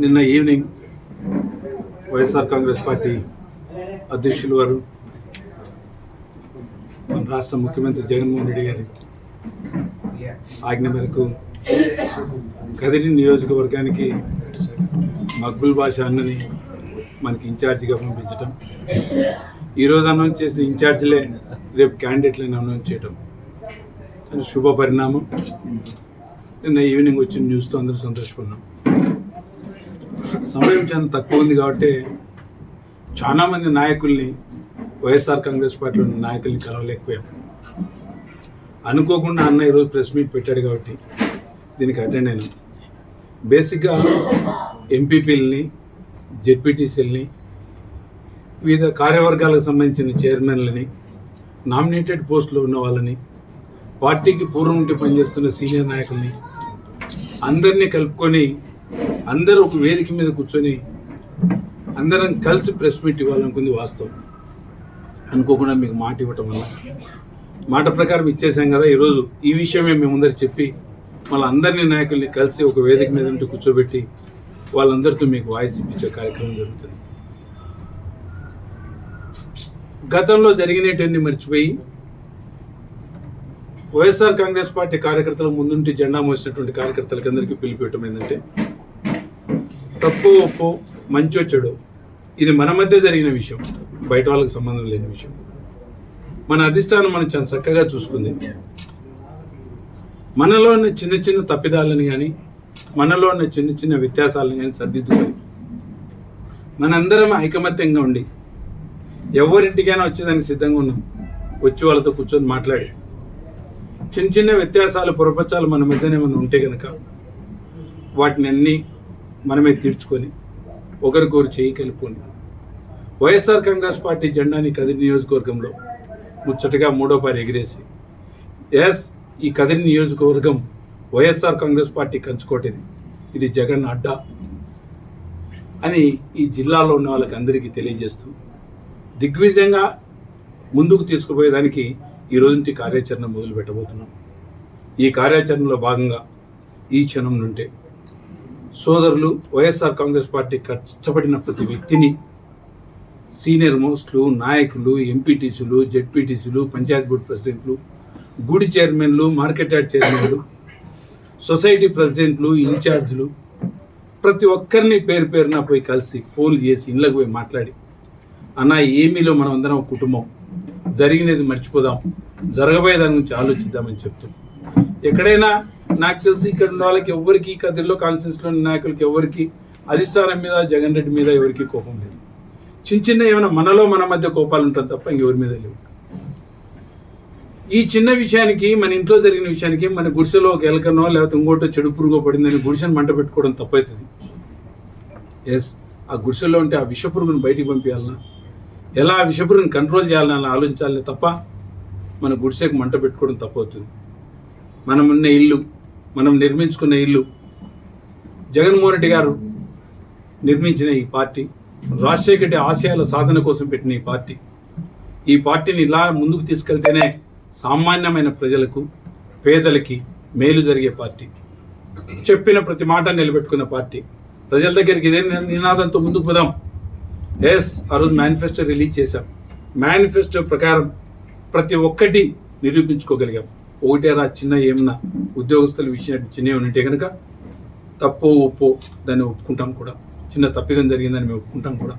నిన్న evening YSR Congress party అధ్యక్షులు వారు మన రాష్ట్ర ముఖ్యమంత్రి జగన్మోహన్ రెడ్డి గారి ఆజ్ఞ మేరకు కదిరి నియోజకవర్గానికి మక్బుల్ బాషా అన్నని మనకి ఇన్ఛార్జిగా పంపించటం. ఈరోజు అనౌన్స్ చేసిన ఇన్ఛార్జిలే రేపు క్యాండిడేట్లను అనౌన్స్ చేయటం. శుభ పరిణామం నిన్న ఈవినింగ్ వచ్చిన న్యూస్తో అందరూ సంతోషపడినాం. సమయం చాలా తక్కువ ఉంది కాబట్టి చాలామంది నాయకుల్ని వైఎస్ఆర్ కాంగ్రెస్ పార్టీలోని నాయకుల్ని కలవలేకపోయాం. అనుకోకుండా అన్న ఈరోజు ప్రెస్ మీట్ పెట్టాడు కాబట్టి దీనికి అటెండ్ అయినా. బేసిక్గా ఎంపీపీలని జెడ్పీటీసీలని వివిధ కార్యవర్గాలకు సంబంధించిన చైర్మన్లని నామినేటెడ్ పోస్టులో ఉన్న వాళ్ళని పార్టీకి పూర్వం ఉండి పనిచేస్తున్న సీనియర్ నాయకుల్ని అందరినీ కలుపుకొని అందరూ ఒక వేదిక మీద కూర్చొని అందరం కలిసి ప్రెస్ మీట్ ఇవ్వాలనుకుంది వాస్తవం. అనుకోకుండా మీకు మాట ఇవ్వటం వల్ల. మాట ప్రకారం ఇచ్చేసాం కదా ఈరోజు ఈ విషయమే మేము ముందర చెప్పి మళ్ళీ అందరినీ నాయకుల్ని కలిసి ఒక వేదిక మీద ఉంటే కూర్చోబెట్టి వాళ్ళందరితో మీకు వాయిస్ ఇప్పించే కార్యక్రమం జరుగుతుంది. గతంలో జరిగినటువంటి మర్చిపోయి వైఎస్ఆర్ కాంగ్రెస్ పార్టీ కార్యకర్తల ముందుంటి జెండా మోసినటువంటి కార్యకర్తలకి అందరికీ పిలిపివ్వటం ఏంటంటే తప్పు ఒప్పు మంచి వచ్చాడు ఇది మన మధ్య జరిగిన విషయం. బయట వాళ్ళకి సంబంధం లేని విషయం. మన అధిష్టానం మనం చాలా చక్కగా చూసుకుంది. మనలో ఉన్న చిన్న చిన్న తప్పిదాలను కానీ మనలో ఉన్న చిన్న చిన్న వ్యత్యాసాలను కానీ సర్దిద్దుకొని మనందరం ఐకమత్యంగా ఉండి ఎవరింటికైనా వచ్చేదానికి సిద్ధంగా ఉన్నాం. వచ్చి వాళ్ళతో కూర్చొని మాట్లాడి చిన్న చిన్న వ్యత్యాసాలు పొరపచ్చాలు మన మధ్యనే ఏమైనా ఉంటే కనుక వాటిని అన్నీ మనమే తీర్చుకొని ఒకరికొరు చేయి కలుపుకొని. వైఎస్ఆర్ కాంగ్రెస్ పార్టీ జెండాని కదిరి నియోజకవర్గంలో ముచ్చటగా మూడో పారి ఎగిరేసి ఎస్ ఈ కదిరి నియోజకవర్గం వైఎస్ఆర్ కాంగ్రెస్ పార్టీ కంచుకోటేది. ఇది జగన్ అడ్డా అని ఈ జిల్లాలో ఉన్న వాళ్ళకి అందరికీ తెలియజేస్తూ దిగ్విజయంగా ముందుకు తీసుకుపోయేదానికి ఈ రోజుంటి నుంచి కార్యాచరణ మొదలు పెట్టబోతున్నాం ఈ కార్యాచరణలో భాగంగా ఈ క్షణం నుండే సోదరులు వైఎస్ఆర్ కాంగ్రెస్ పార్టీ కష్టపడిన ప్రతి వ్యక్తిని సీనియర్ మోస్ట్లు నాయకులు ఎంపీటీసీలు జెడ్పీటీసీలు పంచాయత్ బోర్డు ప్రెసిడెంట్లు గుడి చైర్మన్లు మార్కెట్ యార్డ్ చైర్మన్లు సొసైటీ ప్రెసిడెంట్లు ఇన్ఛార్జ్లు ప్రతి ఒక్కరిని పేరు పేరున పోయి కలిసి ఫోన్ చేసి ఇళ్ళకు పోయి మాట్లాడి అన్న ఏమీలో మనం అందరం ఒక కుటుంబం. జరిగినది మర్చిపోదాం. జరగబోయే దాని గురించి ఆలోచిద్దామని చెప్తాం. ఎక్కడైనా నాకు తెలిసి ఇక్కడ ఉన్న వాళ్ళకి ఎవరికి కదిరిలో కాన్స్టిట్యూన్స్లో ఉన్న నాయకులకి ఎవరికి అధిష్టానం మీద జగన్ రెడ్డి మీద ఎవరికి కోపం లేదు. చిన్న చిన్న ఏమైనా మనలో మన మధ్య కోపాలు ఉంటుంది తప్ప ఇంకెవరి మీద లేవు. ఈ చిన్న విషయానికి మన ఇంట్లో జరిగిన విషయానికి మన గుడిసెలో ఒక ఎలకనో లేకపోతే ఇంకోటో చెడు పురుగో పడిందని గుడిసెను మంట పెట్టుకోవడం తప్పవుతుంది ఎస్ ఆ గుడిసెలో ఉంటే ఆ విషపురుగును బయటికి పంపించాలన్నా ఎలా ఆ విషపురుగును కంట్రోల్ చేయాలని ఆలోచించాలని తప్ప మన గుడిసెకు మంట పెట్టుకోవడం తప్పవుతుంది. మనమున్న ఇల్లు మనం నిర్మించుకున్న ఇల్లు. జగన్మోహన్ రెడ్డి గారు నిర్మించిన ఈ పార్టీ రాజశేఖర రెడ్డి ఆశయాల సాధన కోసం పెట్టిన ఈ పార్టీ. ఈ పార్టీని ఇలా ముందుకు తీసుకెళ్తేనే సామాన్యమైన ప్రజలకు పేదలకి మేలు జరిగే పార్టీ. చెప్పిన ప్రతి మాట నిలబెట్టుకున్న పార్టీ. ప్రజల దగ్గరికి ఇదే నినాదంతో ముందుకు పోదాం. ఎస్ ఆ రోజు మేనిఫెస్టో రిలీజ్ చేశాం. మేనిఫెస్టో ప్రకారం ప్రతి ఒక్కటి నిరూపించుకోగలిగాం. ఒకటే రా చిన్న ఏమన్నా ఉద్యోగస్తుల విషయం చిన్న ఉంటే కనుక తప్పో ఒప్పో దాన్ని ఒప్పుకుంటాం కూడా. చిన్న తప్పిదం జరిగిందని మేము ఒప్పుకుంటాం కూడా.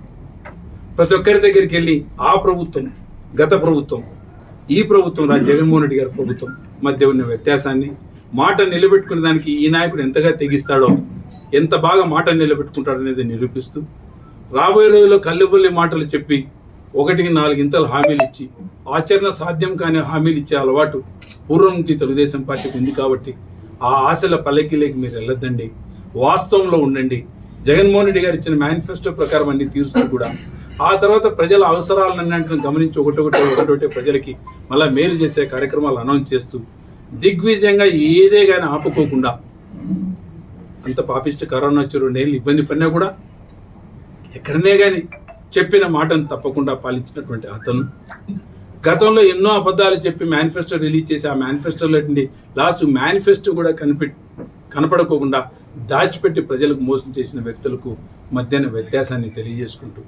ప్రతి ఒక్కరి దగ్గరికి వెళ్ళి ఆ ప్రభుత్వం గత ప్రభుత్వం ఈ ప్రభుత్వం రా జగన్మోహన్ రెడ్డి గారి ప్రభుత్వం మధ్య ఉన్న వ్యత్యాసాన్ని మాట నిలబెట్టుకునే దానికి ఈ నాయకుడు ఎంతగా తెగిస్తాడో ఎంత బాగా మాట నిలబెట్టుకుంటాడో అనేది నిరూపిస్తూ రాబోయే రోజుల్లో కల్లుబల్లి మాటలు చెప్పి ఒకటికి నాలుగు ఇంతలు హామీలు ఇచ్చి ఆచరణ సాధ్యం కాని హామీలు ఇచ్చే అలవాటు పూర్వం నుంచి తెలుగుదేశం పార్టీకి ఉంది కాబట్టి ఆ ఆశల పల్లకిలోకి మీరు వెళ్ళొద్దండి. వాస్తవంలో ఉండండి. జగన్మోహన్ రెడ్డి గారు ఇచ్చిన మేనిఫెస్టో ప్రకారం అన్ని తీరుస్తూ కూడా ఆ తర్వాత ప్రజల అవసరాలన్నింటిని గమనించి ఒకటొకటి ఒకటొకటి ప్రజలకి మళ్ళీ మేలు చేసే కార్యక్రమాలు అనౌన్స్ చేస్తూ దిగ్విజయంగా ఏదే కానీ ఆపుకోకుండా అంత పాపిష్ట కరోనా వచ్చి రెండేళ్ళు ఇబ్బంది పడినా కూడా ఎక్కడనే కానీ చెప్పిన మాటను తప్పకుండా పాలించినటువంటి అతను. గతంలో ఎన్నో అబద్ధాలు చెప్పి మేనిఫెస్టో రిలీజ్ చేసి ఆ మేనిఫెస్టోలో లాస్ట్ మేనిఫెస్టో కూడా కనిపి కనపడకోకుండా దాచిపెట్టి ప్రజలకు మోసం చేసిన వ్యక్తులకు మధ్యన వ్యత్యాసాన్ని తెలియజేసుకుంటూ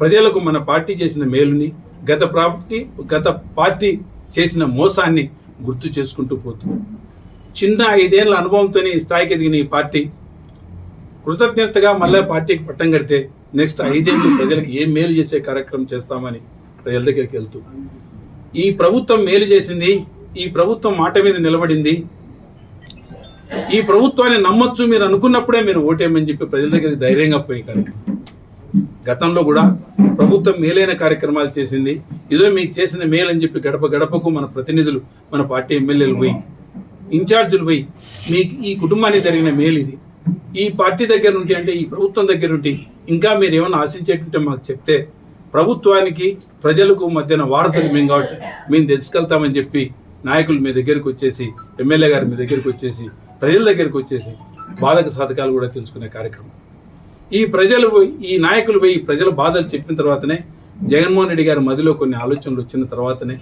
ప్రజలకు మన పార్టీ చేసిన మేలుని గత ప్రాపర్టీ గత పార్టీ చేసిన మోసాన్ని గుర్తు చేసుకుంటూ పోతూ చిన్న ఐదేళ్ళ అనుభవంతోనే ఈ స్థాయికి ఎదిగిన ఈ పార్టీ కృతజ్ఞతగా మళ్ళీ పార్టీకి పట్టం కడితే నెక్స్ట్ ఐదేళ్ళు ప్రజలకు ఏం మేలు చేసే కార్యక్రమం చేస్తామని ప్రజల దగ్గరికి వెళ్తూ ఈ ప్రభుత్వం మేలు చేసింది ఈ ప్రభుత్వం మాట మీద నిలబడింది. ఈ ప్రభుత్వాన్ని నమ్మొచ్చు మీరు అనుకున్నప్పుడే మీరు ఓటేయమని చెప్పి ప్రజల దగ్గరికి ధైర్యంగా పోయే కార్యక్రమం. గతంలో కూడా ప్రభుత్వం మేలైన కార్యక్రమాలు చేసింది. ఇదో మీకు చేసిన మేలు అని చెప్పి గడప గడపకు మన ప్రతినిధులు మన పార్టీ ఎమ్మెల్యేలు పోయి ఇన్ఛార్జీలు పోయి మీకు ఈ కుటుంబానికి జరిగిన మేలు ఇది. ఈ పార్టీ దగ్గర నుండి అంటే ఈ ప్రభుత్వం దగ్గర నుండి ఇంకా మీరు ఏమైనా ఆశించేటంటే మాకు చెప్తే ప్రభుత్వానికి ప్రజలకు మధ్యన వార్తలు మేము కాబట్టి మేము తెలుసుకెళ్తామని చెప్పి నాయకులు మీ దగ్గరికి వచ్చేసి ఎమ్మెల్యే గారు మీ దగ్గరికి వచ్చేసి ప్రజల దగ్గరికి వచ్చేసి బాధక సాధకాలు కూడా తెలుసుకునే కార్యక్రమం. ఈ ప్రజలు ఈ నాయకులు పోయి ప్రజల బాధలు చెప్పిన తర్వాతనే జగన్మోహన్ రెడ్డి గారి మదిలో కొన్ని ఆలోచనలు వచ్చిన తర్వాతనే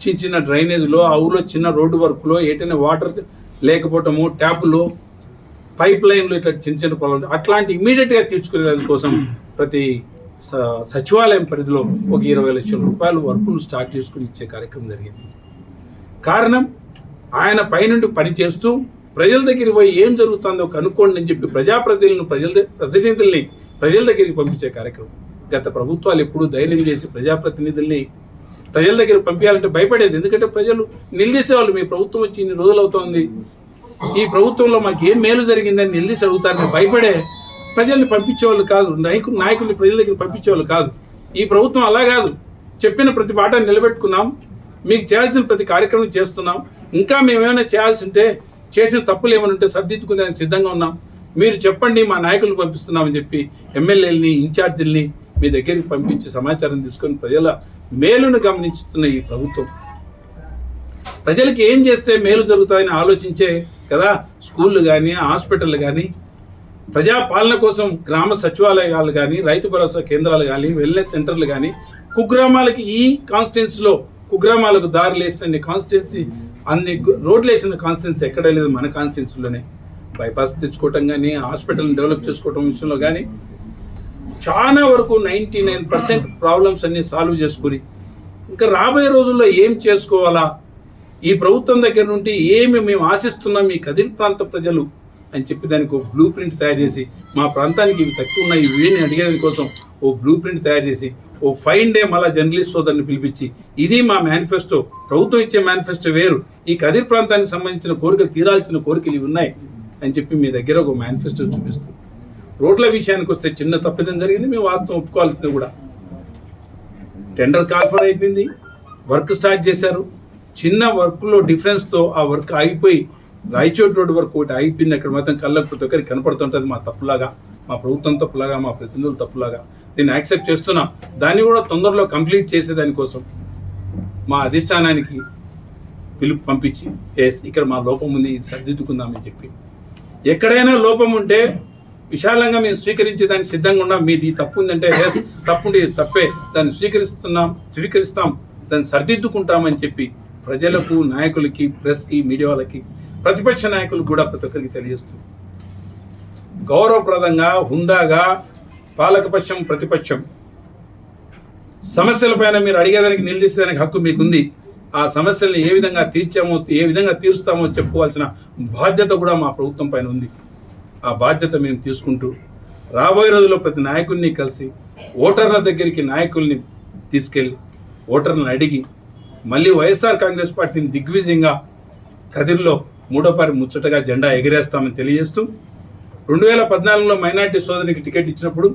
చిన్న చిన్న డ్రైనేజ్లో ఆ ఊళ్ళో చిన్న రోడ్డు వర్క్లో ఏటైనా వాటర్ లేకపోవటము ట్యాపులు పైప్ లైన్లు ఇట్లా చిన్న చిన్న పొలం అట్లాంటి ఇమీడియట్గా తీర్చుకునే దానికోసం ప్రతి సచివాలయం పరిధిలో ఒక ఇరవై లక్షల రూపాయలు వర్కులు స్టార్ట్ చేసుకుని ఇచ్చే కార్యక్రమం జరిగింది. కారణం ఆయన పైనుండి పని చేస్తూ ప్రజల దగ్గరికి పోయి ఏం జరుగుతుందో కనుక్కోండి అని చెప్పి ప్రజాప్రతినిధులను ప్రజల ప్రతినిధుల్ని ప్రజల దగ్గరికి పంపించే కార్యక్రమం. గత ప్రభుత్వాలు ఎప్పుడూ ధైర్యం చేసి ప్రజాప్రతినిధుల్ని ప్రజల దగ్గర పంపించాలంటే భయపడేది. ఎందుకంటే ప్రజలు నిలదీసేవాళ్ళు. మీ ప్రభుత్వం వచ్చి ఇన్ని రోజులు అవుతోంది. ఈ ప్రభుత్వంలో మాకు ఏం మేలు జరిగిందని నిలదీసి అడుగుతారని భయపడే ప్రజల్ని పంపించేవాళ్ళు కాదు. నాయకులు నాయకుల్ని ప్రజల దగ్గర పంపించేవాళ్ళు కాదు. ఈ ప్రభుత్వం అలా కాదు. చెప్పిన ప్రతి మాట నిలబెట్టుకున్నాం. మీకు చేయాల్సిన ప్రతి కార్యక్రమం చేస్తున్నాం. ఇంకా మేమేమైనా చేయాల్సి ఉంటే చేసిన తప్పులు ఏమైనా ఉంటే సర్దిద్దుకునేందుకు సిద్ధంగా ఉన్నాం. మీరు చెప్పండి మా నాయకులు పంపిస్తున్నామని చెప్పి ఎమ్మెల్యేలని ఇన్ఛార్జీలని మీ దగ్గరికి పంపించి సమాచారం తీసుకొని ప్రజల మేలును గమనించుతున్న ఈ ప్రభుత్వం. ప్రజలకు ఏం చేస్తే మేలు జరుగుతాయని ఆలోచించే కదా? స్కూళ్ళు కానీ హాస్పిటల్ కానీ ప్రజాపాలన కోసం గ్రామ సచివాలయాలు కానీ రైతు భరోసా కేంద్రాలు కానీ వెల్నెస్ సెంటర్లు కానీ కుగ్రామాలకి ఈ కాన్స్టిట్యున్సీలో కుగ్రామాలకు దారులు వేసిన కాన్స్టిట్యున్సీ అన్ని రోడ్లు వేసిన కాన్స్టిట్యున్సీ ఎక్కడ లేదు మన కాన్స్టిట్యున్సీలోనే బైపాస్ తెచ్చుకోవటం కానీ హాస్పిటల్ని డెవలప్ చేసుకోవటం విషయంలో కానీ చాలా వరకు నైంటీ నైన్ పర్సెంట్ ప్రాబ్లమ్స్ అన్ని సాల్వ్ చేసుకుని ఇంకా రాబోయే రోజుల్లో ఏం చేసుకోవాలా? ఈ ప్రభుత్వం దగ్గర నుండి ఏమి మేము ఆశిస్తున్నాం ఈ కదిరి ప్రాంత ప్రజలు? అని చెప్పి దానికి ఒక బ్లూ ప్రింట్ తయారు చేసి మా ప్రాంతానికి ఇవి తక్కువ ఉన్నాయి ఇవేని అడిగేదాని కోసం ఓ బ్లూ ప్రింట్ తయారు చేసి ఓ ఫైన్ డే మళ్ళా జర్నలిస్ట్ సోదరుని పిలిపించి ఇది మా మేనిఫెస్టో ప్రభుత్వం ఇచ్చే మేనిఫెస్టో వేరు. ఈ కదిర్ ప్రాంతానికి సంబంధించిన కోరికలు తీరాల్సిన కోరికలు ఇవి ఉన్నాయి అని చెప్పి మీ దగ్గర ఒక మేనిఫెస్టో చూపిస్తూ రోడ్ల విషయానికి వస్తే చిన్న తప్పిదం జరిగింది మేము వాస్తవం ఒప్పుకోవాల్సింది కూడా. టెండర్ కాల్ఫర్ అయిపోయింది వర్క్ స్టార్ట్ చేశారు. చిన్న వర్క్లో డిఫరెన్స్తో ఆ వర్క్ ఆగిపోయి రాయచోటి రోడ్డు వరకు ఒకటి అయిపోయింది అక్కడ మాత్రం కళ్ళకు ప్రతి ఒక్కరికి కనపడుతుంటుంది. మా తప్పులాగా మా ప్రభుత్వం తప్పులాగా మా ప్రతినిధులు తప్పులాగా. దీన్ని యాక్సెప్ట్ చేస్తున్నాం. దాన్ని కూడా తొందరలో కంప్లీట్ చేసేదానికోసం మా అధిష్టానానికి పిలుపు పంపించి ఎస్ ఇక్కడ మా లోపం ఉంది ఇది సర్దిద్దుకుందామని చెప్పి. ఎక్కడైనా లోపం ఉంటే విశాలంగా మేము స్వీకరించే దానికి సిద్ధంగా ఉన్నాం. మీది తప్పు ఉందంటే ఎస్ తప్పుండి తప్పే. దాన్ని స్వీకరిస్తున్నాం స్వీకరిస్తాం దాన్ని సర్దిద్దుకుంటామని చెప్పి ప్రజలకు నాయకులకి ప్రెస్కి మీడియా వాళ్ళకి ప్రతిపక్ష నాయకులు కూడా ప్రతి ఒక్కరికి తెలియజేస్తుంది. గౌరవప్రదంగా హుందాగా పాలకపక్షం ప్రతిపక్షం. సమస్యలపైన మీరు అడిగేదానికి నిలదీసేదానికి హక్కు మీకుంది. ఆ సమస్యల్ని ఏ విధంగా తీర్చామో ఏ విధంగా తీరుస్తామో చెప్పుకోవాల్సిన బాధ్యత కూడా మా ప్రభుత్వం పైన ఉంది. ఆ బాధ్యత మేము తీసుకుంటూ రాబోయే రోజుల్లో ప్రతి నాయకుడిని కలిసి ఓటర్ల దగ్గరికి నాయకుల్ని తీసుకెళ్ళి ఓటర్లను అడిగి మళ్ళీ వైఎస్ఆర్ కాంగ్రెస్ పార్టీని దిగ్విజయంగా కదిర్లో మూడోపారి ముచ్చటగా జెండా ఎగిరేస్తామని తెలియజేస్తూ రెండు వేల పద్నాలుగులో మైనార్టీ సోదరికి టికెట్ ఇచ్చినప్పుడు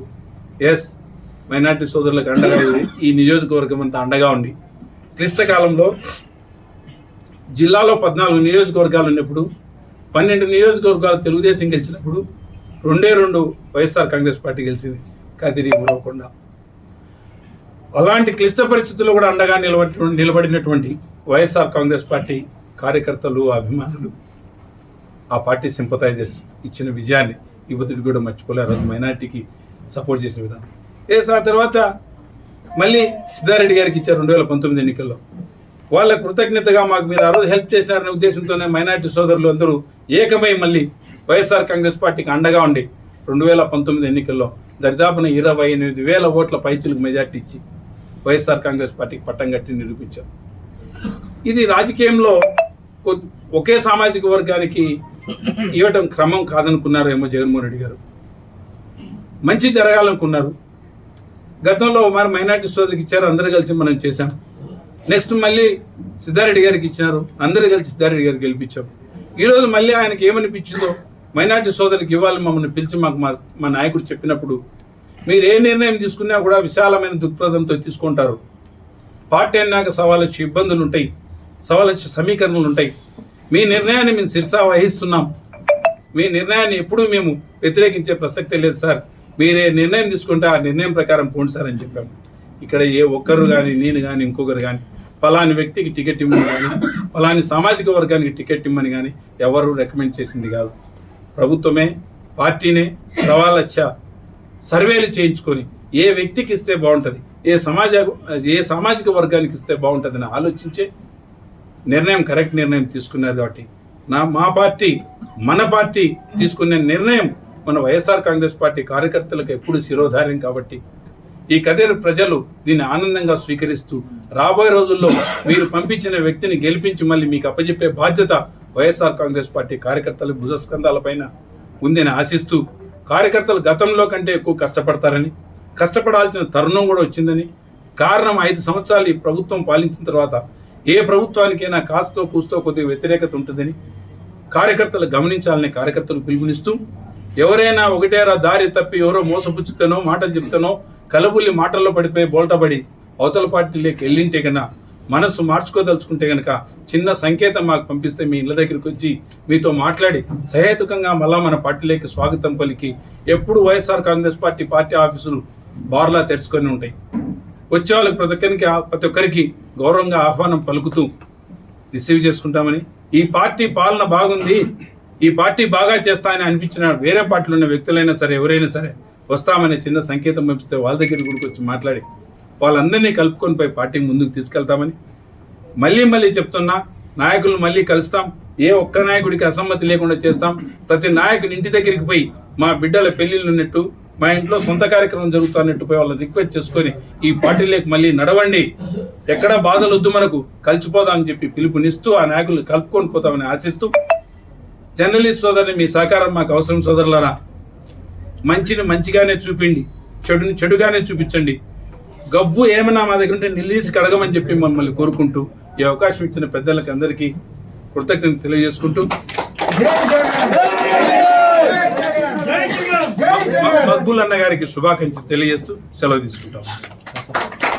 ఎస్ మైనార్టీ సోదరులకు అండగా ఈ నియోజకవర్గం అంతా అండగా ఉండి. క్లిష్టకాలంలో జిల్లాలో పద్నాలుగు నియోజకవర్గాలు ఉన్నప్పుడు పన్నెండు నియోజకవర్గాలు తెలుగుదేశం గెలిచినప్పుడు రెండే రెండు వైఎస్ఆర్ కాంగ్రెస్ పార్టీ గెలిచింది కదిరి ఉరవకొండ అలాంటి క్లిష్ట పరిస్థితుల్లో కూడా అండగా నిలబడి నిలబడినటువంటి వైఎస్ఆర్ కాంగ్రెస్ పార్టీ కార్యకర్తలు అభిమానులు ఆ పార్టీ సింపథైజర్స్ ఇచ్చిన విజయాన్ని యువతుడికి కూడా మర్చిపోలేరు. అది మైనార్టీకి సపోర్ట్ చేసిన విధానం. ఏ తర్వాత మళ్ళీ సిద్ధారెడ్డి గారికి ఇచ్చారు రెండు వేల పంతొమ్మిది ఎన్నికల్లో. వాళ్ళ కృతజ్ఞతగా మాకు మీరు ఆ రోజు హెల్ప్ చేశారనే ఉద్దేశంతోనే మైనార్టీ సోదరులు అందరూ ఏకమై మళ్ళీ వైఎస్ఆర్ కాంగ్రెస్ పార్టీకి అండగా ఉండి రెండు వేల పంతొమ్మిది ఎన్నికల్లో దరిదాపున ఇరవై ఎనిమిది వేల ఓట్ల పైచులకు మెజార్టీ ఇచ్చి వైఎస్ఆర్ కాంగ్రెస్ పార్టీకి పట్టం కట్టి నిరూపించారు. ఇది రాజకీయంలో ఒకే సామాజిక వర్గానికి ఇవ్వటం క్రమం కాదనుకున్నారేమో జగన్మోహన్ రెడ్డి గారు. మంచి జరగాలనుకున్నారు. గతంలో మరి మైనార్టీ సోదరికి ఇచ్చారు అందరూ కలిసి మనం చేశాం. నెక్స్ట్ మళ్ళీ సిద్ధారెడ్డి గారికి ఇచ్చినారు అందరూ కలిసి సిద్ధారెడ్డి గారికి గెలిపించాం. ఈరోజు మళ్ళీ ఆయనకి ఏమనిపించిందో మైనార్టీ సోదరికి ఇవ్వాలి మమ్మల్ని పిలిచి మాకు మా మా నాయకుడు చెప్పినప్పుడు మీరు ఏ నిర్ణయం తీసుకున్నా కూడా విశాలమైన దృక్పథంతో తీసుకుంటారు. పార్టీ అన్నాక సవాలొచ్చి ఇబ్బందులు ఉంటాయి సవాలొచ్చి సమీకరణలు ఉంటాయి మీ నిర్ణయాన్ని మేము శిరసా వహిస్తున్నాం. మీ నిర్ణయాన్ని ఎప్పుడూ మేము వ్యతిరేకించే ప్రసక్తే లేదు సార్. మీరే నిర్ణయం తీసుకుంటే ఆ నిర్ణయం ప్రకారం పోండి సార్ అని చెప్పాము ఇక్కడ ఏ ఒక్కరు కానీ నేను కానీ ఇంకొకరు కానీ ఫలాని వ్యక్తికి టికెట్ ఇమ్మని కానీ ఫలాని సామాజిక వర్గానికి టికెట్ ఇమ్మని కానీ ఎవరు రికమెండ్ చేసింది కాదు. ప్రభుత్వమే పార్టీనే సవాలచ్చ సర్వేలు చేయించుకొని ఏ వ్యక్తికి ఇస్తే బాగుంటుంది ఏ సమాజ ఏ సామాజిక వర్గానికి ఇస్తే బాగుంటుందని ఆలోచించే నిర్ణయం కరెక్ట్ నిర్ణయం తీసుకున్నారు కాబట్టి. నా మా పార్టీ మన పార్టీ తీసుకునే నిర్ణయం మన వైఎస్ఆర్ కాంగ్రెస్ పార్టీ కార్యకర్తలకు ఎప్పుడు శిరోధార్యం కాబట్టి. ఈ కదేరు ప్రజలు దీన్ని ఆనందంగా స్వీకరిస్తూ రాబోయే రోజుల్లో మీరు పంపించిన వ్యక్తిని గెలిపించి మళ్ళీ మీకు అప్పచెప్పే బాధ్యత వైఎస్ఆర్ కాంగ్రెస్ పార్టీ కార్యకర్తల భుజస్కంధాలపైన ఉందని ఆశిస్తూ కార్యకర్తలు గతంలో కంటే ఎక్కువ కష్టపడతారని కష్టపడాల్సిన తరుణం కూడా వచ్చిందని కారణం ఐదు సంవత్సరాలు ఈ ప్రభుత్వం పాలించిన తర్వాత ఏ ప్రభుత్వానికైనా కాస్తో కూస్తో కొద్దిగా వ్యతిరేకత ఉంటుందని కార్యకర్తలు గమనించాలని కార్యకర్తలు పిలుపునిస్తూ ఎవరైనా ఒకటేరా దారి తప్పి ఎవరో మోసపుచ్చుతానో మాటలు చెప్తానో కలబుల్లి మాటల్లో పడిపోయి బోల్టపడి అవతల పార్టీలోకి వెళ్ళింటే గన మనస్సు మార్చుకోదలుచుకుంటే గనక చిన్న సంకేతం మాకు పంపిస్తే మీ ఇళ్ళ దగ్గరికి వచ్చి మీతో మాట్లాడి సహేతుకంగా మళ్ళా మన పార్టీలోకి స్వాగతం పలికి ఎప్పుడు వైఎస్ఆర్ కాంగ్రెస్ పార్టీ పార్టీ ఆఫీసులు బార్లా తెరుచుకొని ఉంటాయి. వచ్చే వాళ్ళకి ప్రతి ఒక్కరికి ప్రతి ఒక్కరికి గౌరవంగా ఆహ్వానం పలుకుతూ రిసీవ్ చేసుకుంటామని ఈ పార్టీ పాలన బాగుంది ఈ పార్టీ బాగా చేస్తా అని అనిపించిన వేరే పార్టీలో ఉన్న వ్యక్తులైనా సరే ఎవరైనా సరే వస్తామనే చిన్న సంకేతం పంపిస్తే వాళ్ళ దగ్గర కూడా వచ్చి మాట్లాడి వాళ్ళందరినీ కలుపుకొని పోయి పార్టీ ముందుకు తీసుకెళ్తామని మళ్ళీ మళ్ళీ చెప్తున్నా నాయకులు మళ్ళీ కలుస్తాం ఏ ఒక్క నాయకుడికి అసమ్మతి లేకుండా చేస్తాం. ప్రతి నాయకుని ఇంటి దగ్గరికి పోయి మా బిడ్డల పెళ్ళిళ్ళు ఉన్నట్టు మా ఇంట్లో సొంత కార్యక్రమం జరుగుతున్నట్టు పోయి వాళ్ళని రిక్వెస్ట్ చేసుకొని ఈ పార్టీలోకి మళ్ళీ నడవండి. ఎక్కడ బాధలు వద్దు మనకు. కలిసిపోదామని చెప్పి పిలుపునిస్తూ ఆ నాయకులు కలుపుకొని పోతామని ఆశిస్తూ జర్నలిస్ట్ సోదరుని మీ సహకారం మాకు అవసరం సోదరులారా. మంచిని మంచిగానే చూపిండి చెడుని చెడుగానే చూపించండి. గబ్బు ఏమైనా మా దగ్గర ఉంటే నిలదీసి కడగమని చెప్పి మమ్మల్ని కోరుకుంటూ ఈ అవకాశం ఇచ్చిన పెద్దలకు అందరికీ కృతజ్ఞత తెలియజేసుకుంటూ. మక్బుల్ అన్న గారికి శుభాకాంక్షలు తెలియజేస్తూ సెలవు తీసుకుంటాం.